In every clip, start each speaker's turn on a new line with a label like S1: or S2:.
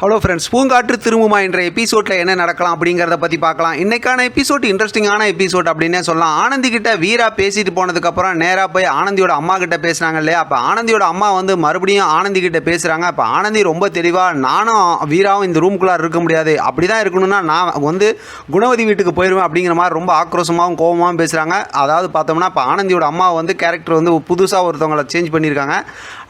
S1: Hello friends பூங்காற்று திரும்புமா என்ற எபிசோடில் என்ன நடக்கலாம் அப்படிங்கிறத பற்றி பார்க்கலாம். இன்னைக்கான எபிசோட் இன்ட்ரெஸ்டிங்கான எபிசோட் அப்படின்னே சொல்லலாம். ஆனந்தி கிட்ட வீரா பேசிட்டு போனதுக்கப்புறம் நேராக போய் ஆனந்தியோட அம்மா கிட்ட பேசுனாங்க இல்லையா? அப்போ ஆனந்தியோட அம்மா வந்து மறுபடியும் ஆனந்தி கிட்ட பேசுகிறாங்க அப்போ ஆனந்தி ரொம்ப தெளிவாக நானும் வீராவும் இந்த ரூம்குள்ளார இருக்க முடியாது. அப்படி தான் இருக்கணும்னா நான் வந்து குணவதி வீட்டுக்கு போயிடுவேன் அப்படிங்கிற மாதிரி ரொம்ப ஆக்ரோஷமாகவும் கோபமாகவும் பேசுகிறாங்க அதாவது பார்த்தோம்னா இப்போ ஆனந்தியோட அம்மா வந்து கேரக்டர் வந்து புதுசாக ஒருத்தவங்களை சேஞ்ச் பண்ணியிருக்காங்க.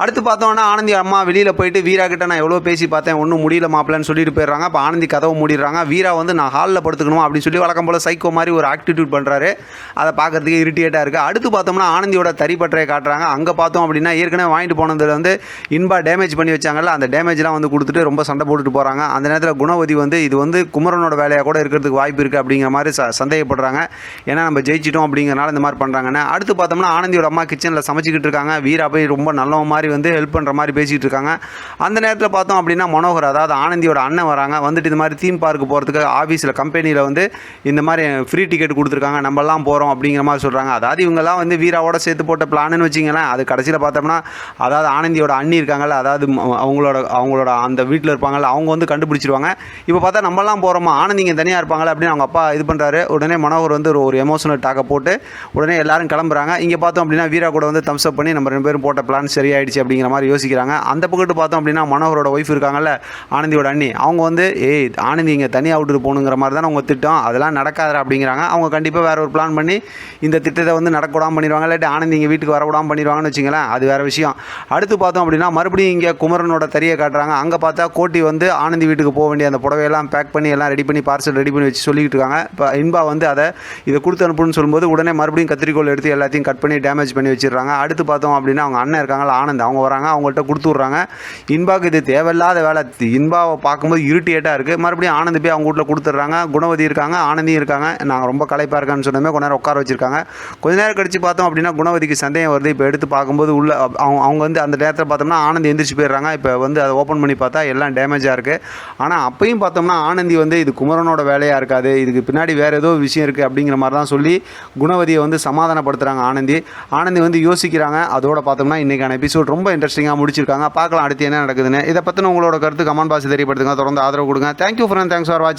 S1: அடுத்து பார்த்தோம்னா ஆனந்தி அம்மா வெளியில் போயிட்டு வீரா கிட்ட நான் எவ்வளோ பேசி பார்த்தேன். ஒன்றும் முடியும் முடியல மாப்பிள்ளன்னு சொல்லிட்டு போயிடுறாங்க. அப்போ ஆனந்தி கதவை மூடிடுறாங்க. வீரா வந்து நான் ஹாலில் படுத்துக்கணும்? அப்படின்னு சொல்லி வழக்கம் போல் சைக்கோ மாதிரி ஒரு ஆக்டிடியூட் பண்ணுறாரு அதை பார்க்கறதுக்கு இரிட்டேட்டாக இருக்குது அடுத்து பார்த்தோம்னா ஆனந்தியோட தறிப்பற்றையை காட்டுறாங்க. அங்கே பார்த்தோம் அப்படின்னா ஏற்கனவே வாங்கிட்டு போனதுல வந்து இன்பா டேமேஜ் பண்ணி வச்சாங்கல்ல அந்த டேமேஜ்லாம் வந்து கொடுத்துட்டு ரொம்ப சண்டை போட்டுட்டு போகிறாங்க அந்த நேரத்தில் குணவதி வந்து இது வந்து குமரனோட வேலையாக கூட இருக்கிறதுக்கு வாய்ப்பு இருக்குது அப்படிங்கிற மாதிரி ச சந்தேகப்படுறாங்க. ஏன்னா நம்ம ஜெயிச்சிட்டோம் அப்படிங்கிறனால இந்த மாதிரி பண்ணுறாங்கன்னு அடுத்து பார்த்தோம்னா ஆனந்தியோட அம்மா கிச்சனில் சமைச்சிக்கிட்டு இருக்காங்க. வீரா போய் ரொம்ப நல்ல மாதிரி வந்து ஹெல்ப் பண்ணுற மாதிரி பேசிகிட்டு இருக்காங்க. அந்த நேரத்தில் பார்த்தோம் அப்படின்னா மனோகர் அதாவது ஆனந்தியோட அண்ணன் வராங்க. வந்துட்டு இந்த மாதிரி தீம் பார்க்கு போகிறதுக்கு ஆஃபீஸில் கம்பெனியில் வந்து இந்த மாதிரி ஃப்ரீ டிக்கெட் கொடுத்துருக்காங்க. நம்மலாம் போகிறோம் அப்படிங்கிற மாதிரி சொல்கிறாங்க அதாவது இவங்கெல்லாம் வந்து வீராவோட சேர்த்து போட்ட பிளான்னு வச்சிங்களேன் அது கடைசியில் பார்த்தோம்னா அதாவது ஆனந்தியோட அண்ணி இருக்காங்கல்ல அதாவது அவங்களோட அவங்களோட அந்த வீட்டில் இருப்பாங்கல்ல அவங்க வந்து கண்டுபிடிச்சிருவாங்க. இப்போ பார்த்தா நம்மலாம் போகிறோமா ஆனந்திங்க தனியாக இருப்பாங்களே அப்படின்னு அவங்க அப்பா இது பண்ணுறாரு உடனே மனோகர் வந்து ஒரு- ஒரு எமோஷனல் டாக்கை போட்டு உடனே எல்லாரும் கிளம்புறாங்க. இங்கே பார்த்தோம் அப்படின்னா வீரா கூட வந்து தம்ஸ் அப் பண்ணி நம்ம ரெண்டு பேரும் போட்ட பிளான் சரியாயிடுச்சு அப்படிங்கிற மாதிரி யோசிக்கிறாங்க. அந்த பக்கத்து பார்த்தோம் அப்படின்னா மனோகரோட ஒய்ஃப் இருக்காங்கல்ல ஆனந்தியோட அண்ணி. அவங்க வந்து ஏய் ஆனந்தி இங்கே தனி விட்டுட்டு போகணுங்கிற மாதிரி தானே அவங்க திட்டம். அதெல்லாம் நடக்காதா அப்படிங்கிறாங்க. அவங்க கண்டிப்பாக வேறு ஒரு பிளான் பண்ணி இந்த திட்டத்தை வந்து நடக்கூடாமல் பண்ணிடுவாங்க. இல்லாட்டி ஆனந்தி இங்கே வீட்டுக்கு வரவிடாமல் பண்ணிடுவாங்கன்னு வச்சுங்களேன் அது வேறு விஷயம். அடுத்து பார்த்தோம் அப்படின்னா மறுபடியும் இங்கே குமரனோட தறியை காட்டுறாங்க. அங்கே பார்த்தா கோட்டி வந்து ஆனந்தி வீட்டுக்கு போக வேண்டிய அந்த புடவையெல்லாம் பேக் பண்ணி எல்லாம் ரெடி பண்ணி பார்சல் ரெடி பண்ணி வச்சு சொல்லிக்கிட்டு இருக்காங்க. இப்போ இன்பா வந்து அதை இதை கொடுத்து அனுப்புன்னு சொல்லும்போது உடனே மறுபடியும் கத்திரிக்கோல் எடுத்து எல்லாத்தையும் கட் பண்ணி டேமேஜ் பண்ணி வச்சிடுறாங்க. அடுத்து பார்த்தோம் அப்படின்னா அவங்க அண்ணன் இருக்காங்களா ஆனந்த். அவங்க வராங்க அவங்கள்ட்ட கொடுத்து விட்றாங்க. இன்பாக்கு இது தேவையில்லாத வேலை. இந்த இன்பாவை பார்க்கும்போது இரிட்டேட்டாக இருக்குது மறுபடியும் ஆனந்தி போய் அவங்க வீட்டில் கொடுத்துட்றாங்க. குணவதி இருக்காங்க ஆனந்தியும் இருக்காங்க. நாங்கள் ரொம்ப களைப்பாக இருக்கான்னு சொன்னமே கொஞ்ச நேரம் உட்கார வச்சிருக்காங்க. கொஞ்ச நேரம் கழிச்சு பார்த்தோம் அப்படின்னா குணவதிக்கு சந்தேகம் வருது. இப்போ எடுத்து பார்க்கும்போது உள்ள அவங்க அவங்க வந்து அந்த நேரத்தில் பார்த்தோம்னா ஆனந்தி எந்திரிச்சு போயிடுறாங்க. இப்போ வந்து அதை ஓப்பன் பண்ணி பார்த்தா எல்லாம் டேமேஜாக இருக்குது ஆனால் அப்பையும் பார்த்தோம்னா ஆனந்தி வந்து இது குமரனோட வேலையாக இருக்காது. இதுக்கு பின்னாடி வேறு ஏதோ விஷயம் இருக்குது அப்படிங்கிற மாதிரி தான் சொல்லி குணவதியை வந்து சமாதானப்படுத்துகிறாங்க ஆனந்தி. ஆனந்தி வந்து யோசிக்கிறாங்க. அதோட பார்த்தோம்னா இன்றைக்கான எபிசோட் ரொம்ப இன்ட்ரெஸ்டிங்காக முடிச்சிருக்காங்க. பார்க்கலாம் அடுத்து என்ன நடக்குதுன்னு. இதை பற்றின உங்களோட கருத்து கமெண்ட் விலைவாசி தெரியப்படுத்துங்க. தொடர்ந்து ஆதரவு கொடுங்க. தேங்க்யூ ஃப்ரெண்ட் தேங்க்ஸ் ஃபார் வாட்சிங்